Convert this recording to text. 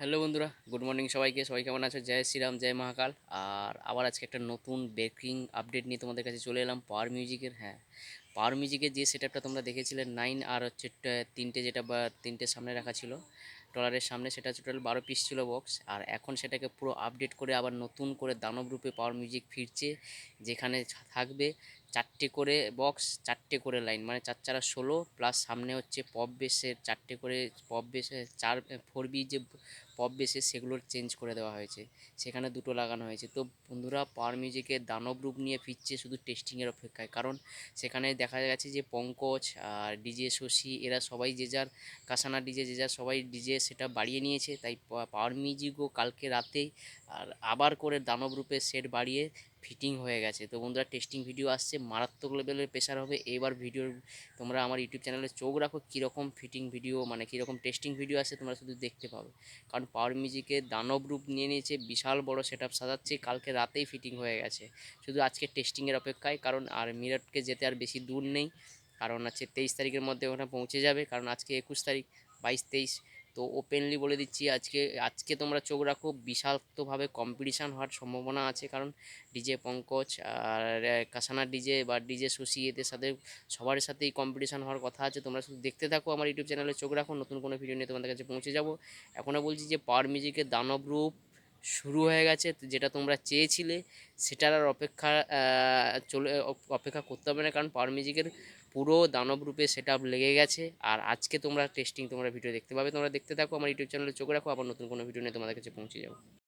Hello বন্ধুরা, good morning সবাইকে। সবাই কেমন আছো? জয় শ্রীরাম, জয় মহাকাল। আর আবার আজকে একটা নতুন ব্রেকিং আপডেট নিয়ে তোমাদের কাছে চলে এলাম পাওয়ার মিউজিকের হ্যাঁ। পাওয়ার মিউজিকের যে সেটআপটা তোমরা দেখেছিলে নাইন আর হচ্ছে তিনটে যেটা বা তিনটে সামনে রাখা ছিল ট্রলারের সামনে, সেটা টোটাল বারো পিস ছিল বক্স আর এখন সেটাকে পুরো আপডেট করে আবার নতুন করে দানব রূপে পাওয়ার মিউজিক ফিরছে, যেখানে থাকবে চারটে করে বক্স চারটে করে লাইন মানে চার চারা ষোলো প্লাস সামনে হচ্ছে পপ বেসের চারটে করে, পপ বেসের চার ফোর বি যে পপ বেসে সেগুলোর চেঞ্জ করে দেওয়া হয়েছে। সেখানে দুটো লাগানো হয়েছে। তো বন্ধুরা পাওয়ার মিউজিকের দানব রূপ নিয়ে ফিরছে শুধু টেস্টিংয়ের অপেক্ষায়। কারণ সেখানে দেখা গেছে যে পঙ্কজ আর ডিজে শশী, এরা সবাই যে যার কাসানা ডিজে যে যার সবাই ডিজে সেটা বাড়িয়ে নিয়েছে। তাই পাওয়ার মিউজিকও কালকে রাতেই আর আবার করে দানব রূপের সেট বাড়িয়ে ফিটিং হয়ে গেছে। তো বন্ধুরা টেস্টিং ভিডিও আসছে, মারাত্মক লেভেলের প্রেশার হবে। এবার ভিডিওর তোমরা আমার ইউটিউব চ্যানেলে চোখ রাখো, কীরকম ফিটিং ভিডিও মানে কীরকম টেস্টিং ভিডিও আসছে তোমরা শুধু দেখতে পাবে। কারণ পাওয়ার মিউজিকে দানব রূপ নিয়ে নিয়েছে, বিশাল বড় সেট আপ সাজাচ্ছে, কালকে রাতেই ফিটিং হয়ে গেছে। শুধু আজকে টেস্টিংয়ের অপেক্ষায়, কারণ আর মিরাটকে যেতে আর বেশি দূর নেই। কারণ আছে তেইশ তারিখের মধ্যে ওখানে পৌঁছে যাবে, কারণ আজকে একুশ তারিখ, বাইশ তেইশ। তো ওপেনলি বলে দিচ্ছি, আজকে আজকে তোমরা চোখ রাখো বিশালতভাবে কম্পিটিশান হওয়ার সম্ভাবনা আছে কারণ ডিজে পঙ্কজ আর কাসানা ডিজে বা ডিজে শশী এদের সাথে সবার সাথেই কম্পিটিশান হওয়ার কথা আছে। তোমরা শুধু দেখতে থাকো আমার ইউটিউব চ্যানেলে চোখ রাখো, নতুন কোনো ভিডিও নিয়ে তোমাদের কাছে পৌঁছে যাব। এখনও বলছি যে পাওয়ার মিউজিকের দানব রূপ শুরু হয়ে গেছে, যেটা তোমরা চেয়েছিলে। সেটার আর অপেক্ষা চলে অপেক্ষা করতে হবে না। কারণ পাওয়ার মিউজিকের পুরো দানব রূপে সেট লেগে গেছে। আর আজকে তোমরা টেস্টিং তোমরা ভিডিও দেখতে পাবে। তোমরা দেখতে থাকো, আমার ইউটিউব চ্যানেলে চোখ রাখো। আবার নতুন কোনো ভিডিও নিয়ে তোমাদের কাছে পৌঁছে যাব।